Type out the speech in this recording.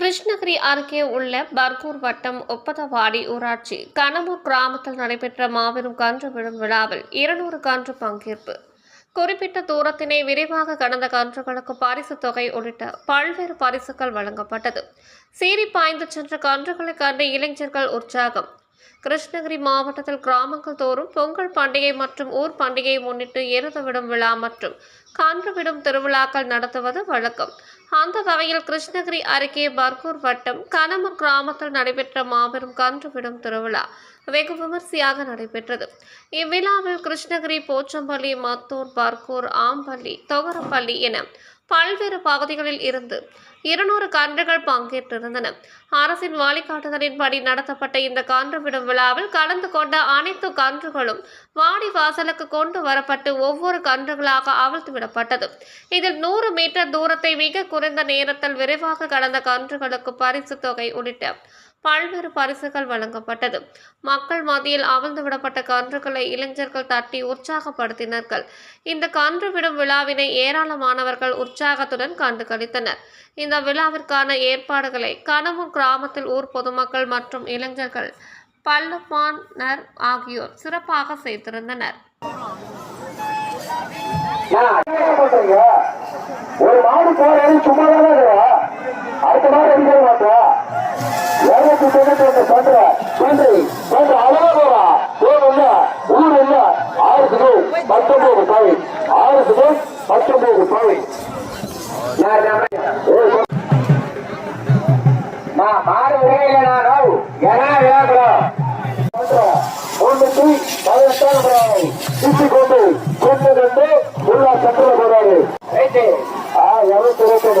கிருஷ்ணகிரி அருகே உள்ள பர்கூர் வட்டம் ஒப்பதவாடி ஊராட்சி கனமூர் கிராமத்தில் நடைபெற்ற மாபெரும் கன்று விழும் விழாவில் இருநூறு கன்று பங்கேற்பு. குறிப்பிட்ட தூரத்தினை விரைவாக கடந்த கன்றுகளுக்கு பரிசு தொகை உள்ளிட்ட பல்வேறு பரிசுகள் வழங்கப்பட்டது. சீறி பாய்ந்து சென்ற கன்றுகளை கண்டு இளைஞர்கள் உற்சாகம். கிருஷ்ணகிரி மாவட்டத்தில் கிராமங்கள் தோறும் பொங்கல் பண்டிகை மற்றும் ஊர் பண்டிகையை முன்னிட்டு எருது விடும் விழா மற்றும் கன்றுவிடும் திருவிழாக்கள் நடத்துவது வழக்கம். அந்த வகையில் கிருஷ்ணகிரி அருகே பர்கூர் வட்டம் கனமூர் கிராமத்தில் நடைபெற்ற மாபெரும் கன்று விடும் திருவிழா வெகு விமர்சையாக நடைபெற்றது. இவ்விழாவில் கிருஷ்ணகிரி போச்சம்பள்ளி மத்தூர் பர்கூர் ஆம்பள்ளி தொகரப்பள்ளி என பல்வேறு பகுதிகளில் இருந்து இருநூறு கன்றுகள் பங்கேற்றிருந்தன. அரசின் வழிகாட்டுதலின்படி நடத்தப்பட்ட இந்த கன்று விடும் விழாவில் கலந்து கொண்ட அனைத்து கன்றுகளும் வாடி வாசலுக்கு கொண்டு வரப்பட்டு ஒவ்வொரு கன்றுகளாக அவிழ்த்து விடப்பட்டது இதில் நூறு மீட்டர் தூரத்தை மிக குறைந்த நேரத்தில் விரைவாக கடந்த கன்றுகளுக்கு பரிசு தொகை உள்ளிட்ட பல்வேறு பரிசுகள் வழங்கப்பட்டது. மக்கள் மத்தியில் அவிழ்ந்து விடப்பட்ட கன்றுகளை இளைஞர்கள் தட்டி உற்சாகப்படுத்தினார்கள். இந்த கன்று விடும் விழாவினை ஏராளமானவர்கள் உற்சாகத்துடன் கண்டு கழித்தனர் இந்த விழாவிற்கான ஏற்பாடுகளை கனவு கிராமத்தில் ஊர் பொதுமக்கள் மற்றும் இளைஞர்கள் பல்லுமானர் ஆகியோர் சிறப்பாக செய்திருந்தனர். ஒரு மாடு போறது சும்மா தான் அடுத்த மாதிரி அடிக்க மாட்டா? இருநூத்தி தொண்ணூத்தி ஒண்ணு சொல்ற சொல்லி சொல்ற அவ்வளோ போறா போர் இல்ல ஊர் இல்ல ஆயிரத்துக்கு பத்தொன்பது பாவி ஆயிரத்துக்கு பத்தொன்பது பாவி நான் மாடு விரையில நான் ஏன்னா விளையாடுறோம் முன்னூத்தி பதினெட்டாம் பிராணி சுத்தி கொண்டு கொண்டு கொண்டு உள்ள சந்திர போறாரு ஆ இருநூத்தி இருபத்தி